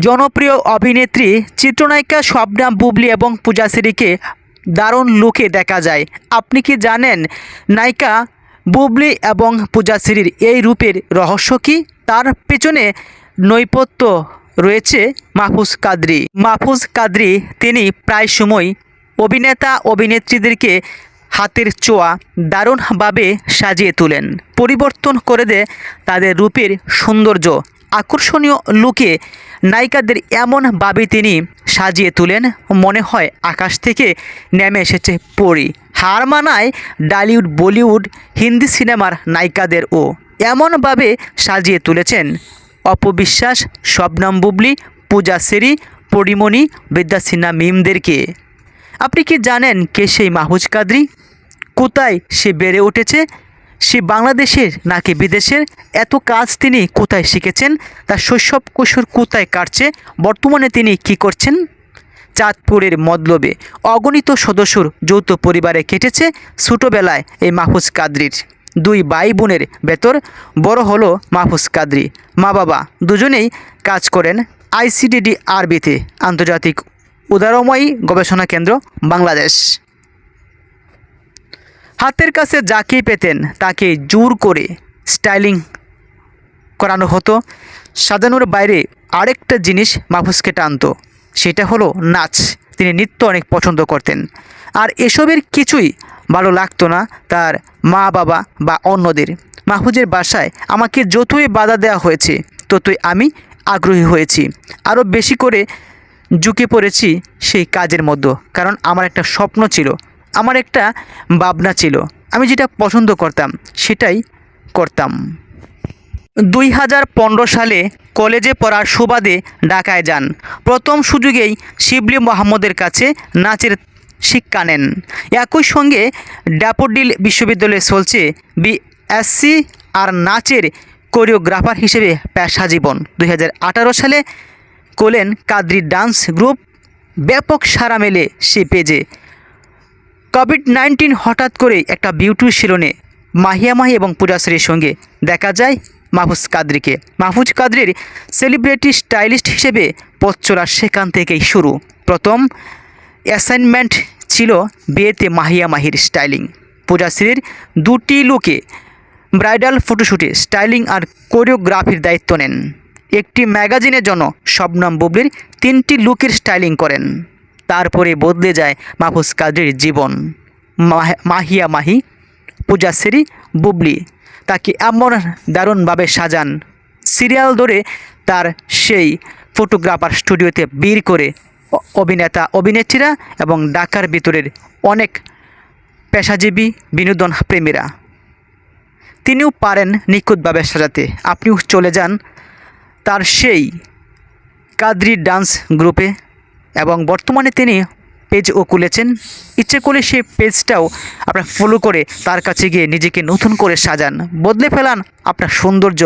জনপ্রিয় অভিনেত্রী চিত্রনায়িকা শবনাম বুবলি এবং পূজাশ্রীকে দারুণ লুকে দেখা যায়। আপনি কি জানেন নায়িকা বুবলি এবং পূজাশ্রীর এই রূপের রহস্য কি? তার পেছনে নৈপথ্য রয়েছে মাহফুজ কাদরি। মাহফুজ কাদরি তিনি প্রায় সময় অভিনেতা অভিনেত্রীদেরকে হাতের চোয়া দারুণভাবে সাজিয়ে তোলেন। পরিবর্তন করে দেয় তাদের রূপের সৌন্দর্য। আকর্ষণীয় লুকে নায়িকাদের এমনভাবে তিনি সাজিয়ে তোলেন, মনে হয় আকাশ থেকে নেমে এসেছে পরি। হার মানায় ডালিউড, বলিউড, হিন্দি সিনেমার নায়িকাদেরও। এমনভাবে সাজিয়ে তুলেছেন অপবিশ্বাস শবনম বুবলি, পূজা সেরি, পরিমণি, বিদ্যা সিনহা মিমদেরকে। আপনি কি জানেন কে সেই মাহফুজ কাদরি? কোথায় সে বেড়ে উঠেছে? সে বাংলাদেশের নাকি বিদেশের? এত কাজ তিনি কোথায় শিখেছেন? তার শৈশব কৈশোর কোথায় কাটছে? বর্তমানে তিনি কি করছেন? চাঁদপুরের মতলবে অগণিত সদস্যর যৌথ পরিবারে কেটেছে ছোটোবেলায় এই মাহফুজ কাদরির। দুই ভাই বোনের ভেতর বড় হলো মাহফুজ কাদরি। মা বাবা দুজনেই কাজ করেন আইসিডিডি আরবিতে, আন্তর্জাতিক উদারময়ী গবেষণা কেন্দ্র বাংলাদেশ। হাতের কাছে যাকেই পেতেন, তাকে জোর করে স্টাইলিং করানো হতো। সাজানোর বাইরে আরেকটা জিনিস মাহফুজকে টানতো সেটা হলো নাচ। তিনি নৃত্য অনেক পছন্দ করতেন। আর এসবের কিছুই ভালো লাগতো না তার মা বাবা বা অন্যদের। মাহফুজের বাসায় আমাকে যতই বাধা দেওয়া হয়েছে, ততই আমি আগ্রহী হয়েছি। আরও বেশি করে ঝুঁকে পড়েছি সেই কাজের মধ্যে, কারণ আমার একটা স্বপ্ন ছিল আমার একটা ভাবনা ছিল। আমি যেটা পছন্দ করতাম, সেটাই করতাম। দুই হাজার পনেরো সালে কলেজে পড়ার সুবাদে ঢাকায় যান। প্রথম সুযোগেই শিবলি মোহাম্মদের কাছে নাচের শিক্ষা নেন। একই সঙ্গে ড্যাপোডিল বিশ্ববিদ্যালয়ে চলছে বি বিএসসি আর নাচের কোরিওগ্রাফার হিসেবে পেশা জীবন। দুই হাজার আঠারো সালে কোলেন কাদ্রি ডান্স গ্রুপ। ব্যাপক সারা মেলে সে পেজে। কোভিড নাইন্টিন হঠাৎ করে একটা বিউটি শিরনে মাহিয়া মাহি এবং পূজাশ্রীর সঙ্গে দেখা যায় মাহফুজ কাদরিকে। মাহফুজ কাদরির সেলিব্রিটি স্টাইলিস্ট হিসেবে পথ চলা সেখান থেকেই শুরু। প্রথম অ্যাসাইনমেন্ট ছিল বিয়েতে মাহিয়া মাহির স্টাইলিং পূজাশ্রীর দুটি লুকে ব্রাইডাল ফটোশ্যুটে স্টাইলিং আর কোরিওগ্রাফির দায়িত্ব নেন। একটি ম্যাগাজিনের জন্য শবনম বুবলির তিনটি লুকের স্টাইলিং করেন। তারপরে বদলে যায় মাহফুজ কাদরির জীবন। মাহ- মাহিয়া মাহি, পূজা পূজাশ্রী বুবলি, তাকে এমন দারুণভাবে সাজান। সিরিয়াল ধরে তার সেই ফটোগ্রাফার স্টুডিওতে বীর করে অভিনেতা, অভিনেত্রীরা এবং ঢাকার ভিতরের অনেক পেশাজীবী বিনোদন প্রেমীরা। তিনিও পারেন নিখুঁতভাবে সাজাতে। আপনিও চলে যান তার সেই কাদরি ডান্স গ্রুপে এবং বর্তমানে তিনি পেজও খুলেছেন। ইচ্ছে করলে সেই পেজটাও আপনার ফলো করে তার কাছে গিয়ে নিজেকে নতুন করে সাজান। বদলে ফেলান আপনার সৌন্দর্য।